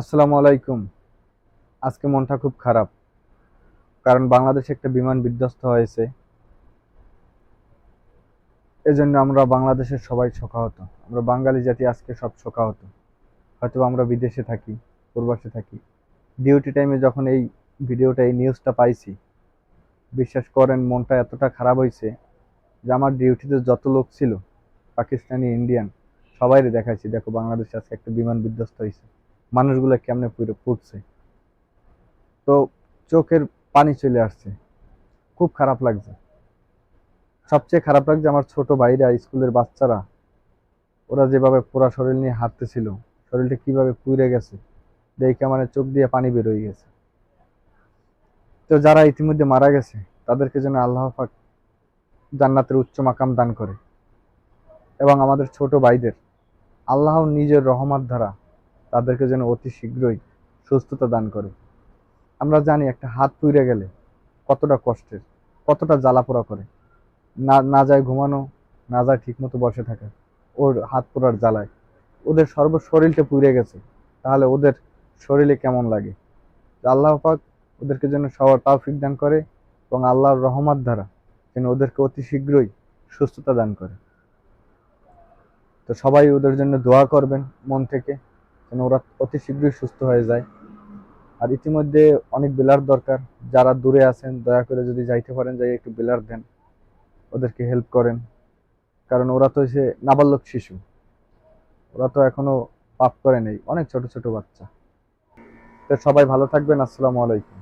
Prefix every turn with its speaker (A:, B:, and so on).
A: আসসালামু আলাইকুম। আজকে মনটা খুব খারাপ, কারণ বাংলাদেশে একটা বিমান বিধ্বস্ত হয়েছে। এজন্য আমরা বাংলাদেশের সবাই শোকাহত। আমরা বাঙালি জাতি আজকে সব শোকাহত। হয়তো আমরা বিদেশে থাকি, প্রবাসে থাকি। ডিউটি টাইমে যখন এই ভিডিওটা, এই নিউজটা পাইছি, বিশ্বাস করেন মনটা এতটা খারাপ হয়েছে যে আমার ডিউটিতে যত লোক ছিল, পাকিস্তানি ইন্ডিয়ান সবাই দেখাইছি, দেখো বাংলাদেশে আজকে একটা বিমান বিধ্বস্ত হয়েছে। মানুষগুলো কেমনে পুরো পড়ছে। তো চোখের পানি চলে আসছে। খুব খারাপ লাগছে। সবচেয়ে খারাপ লাগছে আমার ছোট ভাইরা, স্কুলের বাচ্চারা, ওরা যেভাবে পুরা শরীর নিয়ে হাঁটতেছিল, শরীরটা কীভাবে পুড়ে গেছে, দেখে মানে চোখ দিয়ে পানি বেরোয় গেছে। তো যারা ইতিমধ্যে মারা গেছে, তাদেরকে যেন আল্লাহ পাক জান্নাতের উচ্চ মাকাম দান করে। এবং আমাদের ছোট ভাইদের আল্লাহ নিজের রহমত দ্বারা তাদেরকে যেন অতি শীঘ্রই সুস্থতা দান করে। আমরা জানি একটা হাত পুড়ে গেলে কতটা কষ্টের, কতটা জ্বালাপোড়া করে। না না যায় ঘুমানো, না যায় ঠিকমতো বসে থাকা, ওর হাত পোড়ার জ্বালায়। ওদের সর্ব শরীরটা পুড়ে গেছে, তাহলে ওদের শরীরে কেমন লাগে? আল্লাহ পাক ওদেরকে যেন সবার তৌফিক দান করে এবং আল্লাহর রহমত দ্বারা যেন ওদেরকে অতি শীঘ্রই সুস্থতা দান করে। তো সবাই ওদের জন্য দোয়া করবেন মন থেকে। যেন ওরা অতি শীঘ্রই সুস্থ হয়ে যায়। আর ইতিমধ্যে অনেক বেলার দরকার। যারা দূরে আছেন, দয়া করে যদি যাইতে পারেন যাই একটু বেলার দেন। ওদেরকে হেল্প করেন। কারণ ওরা তো সে নাবালক শিশু। ওরা তো এখনও পাপ করে নেই। অনেক ছোট ছোট বাচ্চা। তো সবাই ভালো থাকবেন। আসসালামু আলাইকুম।